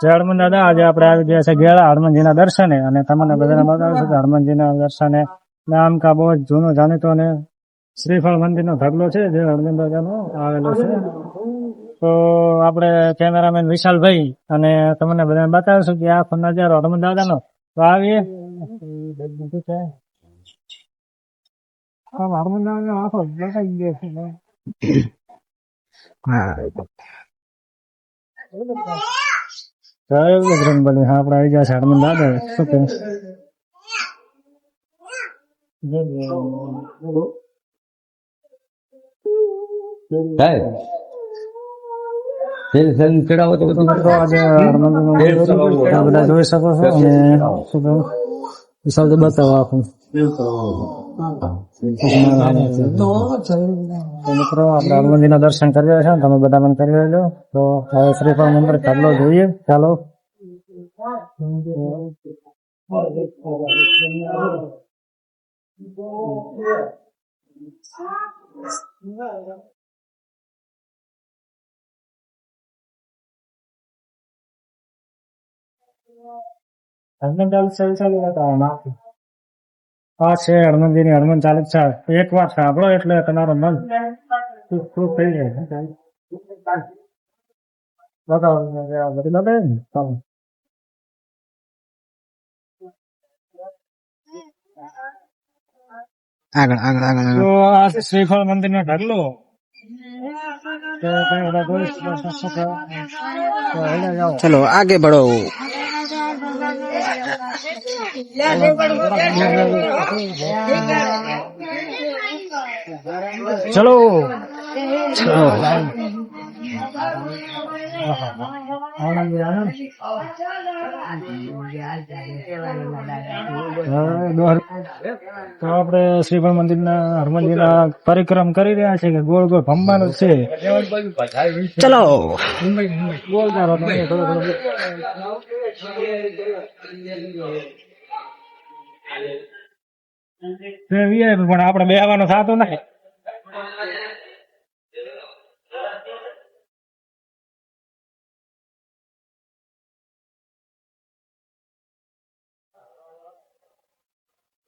જય હનુમાન દાદા આજે આપણે આવી ગયા છે ગેળા હનુમાનજીના દર્શને અને તમને બધાને બતાવીશું કે હનુમાનજીના દર્શને નામ કા બહુ જૂનો જાણીતો અને શ્રીફળ મંદિરનો ઢગલો છે જે હનુમાન દાદાનો આવેલો છે. તો આપણે કેમેરામેન વિશાલભાઈ અને તમને બધાને બતાવીશું કે આ નજારો હનુમાન દાદાનો. તો આવીએ. હનુમાન દાદાનો આખો દેખાઈ ગયો છે. હા આપણે આવી દાદા શું કહે? ચડાવો તો બધું તો આજે હનુમાનજીનું આ બધા જોઈ શકો છો. અને શું કહું? બતાવો આખું. તો મિત્રો આપણે હનુમાનજીના દર્શન કરી રહ્યા છે તમે બધા પણ કરી રહેજો તો હવે શ્રીફળ મંદિર ચાલો જોઈએ ચાલો હનુમાન ચાલીસા ચાલુ હતા નાખી આ છે હનુમાનજીની હનુમાન ચાલીસા. એક વાર સાંભળો એટલે તમારું મન ખુશ થઈ જાય. આગળ આગળ આગળ તો આ શ્રીફળ મંદિર નો ઢગલો. ચલો આગે બઢો ચલો ચલો તો આપણે શ્રીફળ મંદિરના હનુમાનજીના પરિક્રમ કરી રહ્યા છે કે ગોળ ગોળ ભમવાનું છે. ચલો. પણ આપણે બેહવાનું થતું નહીં.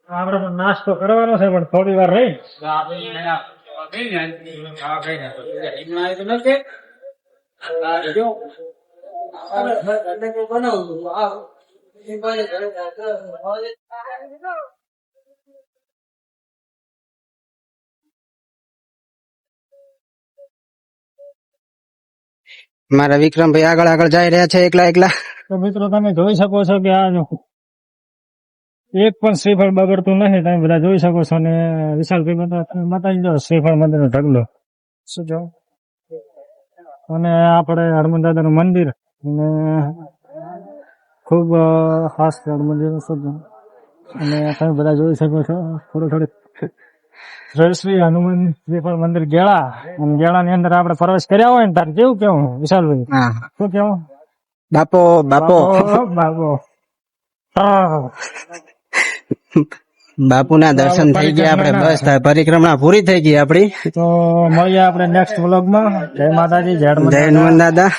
પણ નાસ્તો કરવાનો છે પણ થોડી વાર રહી. મારા વિક્રમભાઈ આગળ આગળ જઈ રહ્યા છે એકલા એકલા. તો મિત્રો તમે જોઈ શકો છો કે આ જો એક પણ શ્રીફળ બગડતું નથી તમે બધા જોઈ શકો છો ને વિશાલભાઈ બધા તમે બતાવી દો શ્રીફળ મંદિરનો ઢગલો. શું જો? અને આપણે હનુમાન દાદાનું મંદિર અને ખૂબ ખાસ હનુમાન શું અને તમે બધા જોઈ શકો છો થોડું થોડું જય શ્રી હનુમાન શ્રીફળ મંદિર ગેળા. અને ગેળાની અંદર આપણે પ્રવેશ કર્યા હોય ને તારે કેવું કેવું વિશાલભાઈ? શું કેવું? બાપો બાપો. બાપો બાપુના દર્શન થઈ ગયા આપણે બસ પરિક્રમા પૂરી થઈ ગઈ આપડી તો મળીએ આપણે નેક્સ્ટ વ્લોગમાં જય માતાજી જય હનુમાન દાદા.